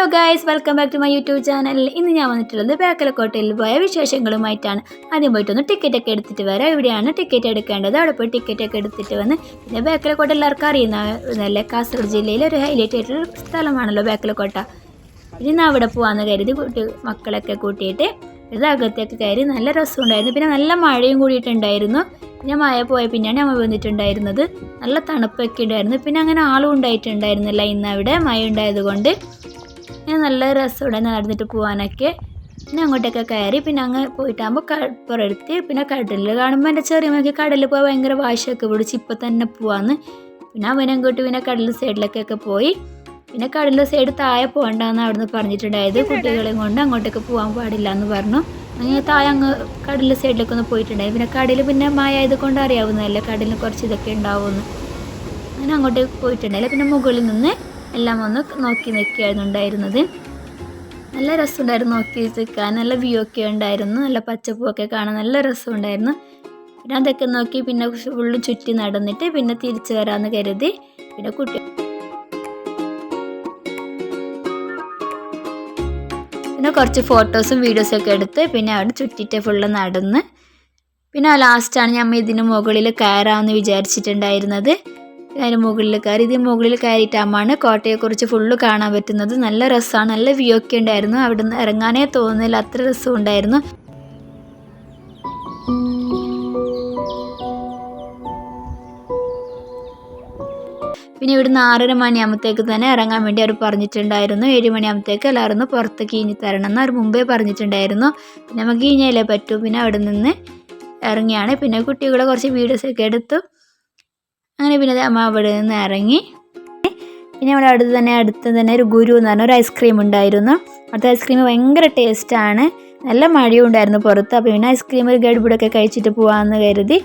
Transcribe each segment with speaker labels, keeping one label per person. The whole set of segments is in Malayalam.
Speaker 1: Hello guys welcome back to my YouTube channel ഇന്ന് ഞാൻ വന്നിട്ടുള്ളത് ബേക്കലക്കോട്ടയിൽ പോയ വിശേഷങ്ങളുമായിട്ടാണ്. ആദ്യം പോയിട്ട് പോയിട്ടൊന്ന് ടിക്കറ്റ് ഒക്കെ എടുത്തിട്ട് വരാം. ഇവിടെയാണ് ടിക്കറ്റ് എടുക്കേണ്ടത്? അവിടെ പോയി ടിക്കറ്റ് ഒക്കെ എടുത്തിട്ട് വന്ന് പിന്നെ ബേക്കലക്കോട്ട എല്ലാവർക്കും അറിയുന്നതല്ലേ കാസർഗോഡ് ജില്ലയിലെ ഒരു ഹൈലൈറ്റ് ആയിട്ടുള്ള സ്ഥലമാണല്ലോ ബേക്കലക്കോട്ട ഇന്ന് അവിടെ പോകാമെന്ന് കരുതി കുട്ടി മക്കളൊക്കെ കൂട്ടിയിട്ട് ഇത് അകത്തേക്ക് കയറി നല്ല രസമുണ്ടായിരുന്നു. പിന്നെ നല്ല മഴയും കൂടിയിട്ടുണ്ടായിരുന്നു. പിന്നെ മഴ പോയ പിന്നെയാണ് നമ്മൾ വന്നിട്ടുണ്ടായിരുന്നത്. നല്ല തണുപ്പൊക്കെ ഉണ്ടായിരുന്നു. പിന്നെ അങ്ങനെ ആളും ഉണ്ടായിട്ടുണ്ടായിരുന്നില്ല ഇന്ന് അവിടെ മഴ ഉണ്ടായത് കൊണ്ട് പിന്നെ നല്ല രസമുണ്ട് നടന്നിട്ട് പോകാനൊക്കെ പിന്നെ അങ്ങോട്ടൊക്കെ കയറി പിന്നെ അങ്ങ് പോയിട്ടാകുമ്പോൾ കടപ്പുറെടുത്ത് പിന്നെ കടലിൽ കാണുമ്പോൾ എന്റെ ചെറിയ മകൾക്ക് കടലിൽ പോകാൻ ഭയങ്കര വാശിയൊക്കെ പിടിച്ച് ഇപ്പം തന്നെ പോവാന്ന്. പിന്നെ അവനങ്ങോട്ട് പിന്നെ കടൽ സൈഡിലേക്കൊക്കെ പോയി. പിന്നെ കടലിന്റെ സൈഡ് താഴെ പോകണ്ടെന്ന് അവിടുന്ന് പറഞ്ഞിട്ടുണ്ടായത്. കുട്ടികളെയും കൊണ്ട് അങ്ങോട്ടേക്ക് പോകാൻ പാടില്ല എന്ന് പറഞ്ഞു. അങ്ങനെ താഴെ അങ്ങ് കടലിന്റെ സൈഡിലേക്ക് ഒന്ന് പോയിട്ടുണ്ടായി. പിന്നെ കടൽ പിന്നെ മഴ ആയത് കൊണ്ട് അറിയാവുന്നതല്ലേ കടലിന് കുറച്ച് ഇതൊക്കെ ഉണ്ടാവുമെന്ന്. അങ്ങനെ അങ്ങോട്ടേക്ക് പോയിട്ടുണ്ടായില്ല. പിന്നെ മുകളിൽ നിന്ന് എല്ലാം ഒന്ന് നോക്കി നിൽക്കുകയായിരുന്നു ഉണ്ടായിരുന്നത്. നല്ല രസമുണ്ടായിരുന്നു നോക്കി നിൽക്കാൻ. നല്ല വ്യൂ ഒക്കെ ഉണ്ടായിരുന്നു. നല്ല പച്ചപ്പൂവൊക്കെ കാണാൻ നല്ല രസമുണ്ടായിരുന്നു. പിന്നെ അതൊക്കെ നോക്കി പിന്നെ ഫുള്ള് ചുറ്റി നടന്നിട്ട് പിന്നെ തിരിച്ചു വരാമെന്ന് കരുതി പിന്നെ കുട്ടി പിന്നെ കുറച്ച് ഫോട്ടോസും വീഡിയോസും ഒക്കെ എടുത്ത് പിന്നെ അവിടെ ചുറ്റിയിട്ട് ഫുള്ള് നടന്ന്. പിന്നെ ലാസ്റ്റാണ് ഞമ്മ ഇതിന് മുകളിൽ കയറാമെന്ന് വിചാരിച്ചിട്ടുണ്ടായിരുന്നത്. അതിന് മുകളിൽ കയറി. ഇത് മുകളിൽ കയറിയിട്ടാകുമ്പോഴാണ് കോട്ടയെക്കുറിച്ച് ഫുള്ള് കാണാൻ പറ്റുന്നത് നല്ല രസമാണ് നല്ല വ്യൂ ഒക്കെ ഉണ്ടായിരുന്നു. അവിടെ നിന്ന് ഇറങ്ങാനേ തോന്നുന്നില്ല. അത്ര രസം ഉണ്ടായിരുന്നു. പിന്നെ ഇവിടുന്ന് ആറര മണിയാകുമ്പോഴത്തേക്ക് തന്നെ ഇറങ്ങാൻ വേണ്ടി അവർ പറഞ്ഞിട്ടുണ്ടായിരുന്നു. ഏഴ് മണിയാകുമ്പോഴത്തേക്ക് എല്ലാവരും പുറത്ത് കീഞ്ഞ് തരണം എന്ന് അവർ മുമ്പേ പറഞ്ഞിട്ടുണ്ടായിരുന്നു. പിന്നെ നമുക്ക് കീഞ്ഞാലേ പറ്റൂ. പിന്നെ അവിടെ നിന്ന് ഇറങ്ങിയാണ്. പിന്നെ കുട്ടികളെ കുറച്ച് വീഡിയോസൊക്കെ എടുത്തു. അങ്ങനെ പിന്നെ അമ്മ അവിടെ നിന്ന് ഇറങ്ങി. പിന്നെ അവിടെ അടുത്ത് തന്നെ അടുത്ത് തന്നെ ഒരു ഗുരു എന്ന് പറഞ്ഞ ഒരു ഐസ്ക്രീം ഉണ്ടായിരുന്നു. അവിടുത്തെ ഐസ്ക്രീം ഭയങ്കര ടേസ്റ്റാണ് നല്ല മഴയും ഉണ്ടായിരുന്നു പുറത്ത്. അപ്പോൾ പിന്നെ ഐസ്ക്രീം ഒരു ഗഡ്ബുഡൊക്കെ കഴിച്ചിട്ട് പോകാമെന്ന് കരുതി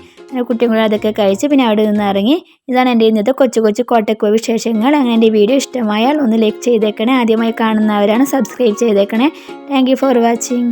Speaker 1: കുട്ടികളും അതൊക്കെ കഴിച്ച് പിന്നെ അവിടെ നിന്ന് ഇറങ്ങി. ഇതാണ് എന്റെ ഇന്നത്തെ കൊച്ചു കൊച്ചു കോട്ടക്കോ വിശേഷങ്ങൾ. അങ്ങനെ എന്റെ വീഡിയോ ഇഷ്ടമായാൽ ഒന്ന് ലൈക്ക് ചെയ്തേക്കണേ. ആദ്യമായി കാണുന്നവരാണ് സബ്സ്ക്രൈബ് ചെയ്തേക്കണേ. Thank for watching